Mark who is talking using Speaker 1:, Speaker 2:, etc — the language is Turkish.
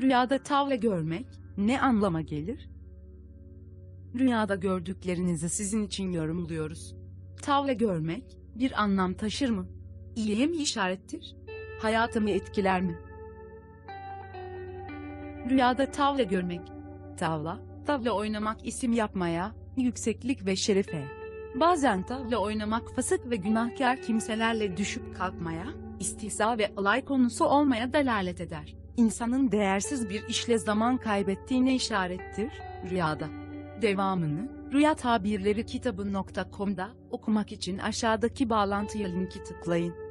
Speaker 1: Rüyada tavla görmek ne anlama gelir? Rüyada gördüklerinizi sizin için yorumluyoruz. Tavla görmek bir anlam taşır mı? İyiye mi işarettir? Hayatımı etkiler mi? Rüyada tavla görmek. Tavla, tavla oynamak isim yapmaya, yükseklik ve şerefe. Bazen tavla oynamak fasık ve günahkar kimselerle düşüp kalkmaya, istihza ve alay konusu olmaya delalet eder. İnsanın değersiz bir işle zaman kaybettiğine işarettir, rüyada. Devamını, Rüya Tabirleri kitabı.com'da okumak için aşağıdaki bağlantıya linki tıklayın.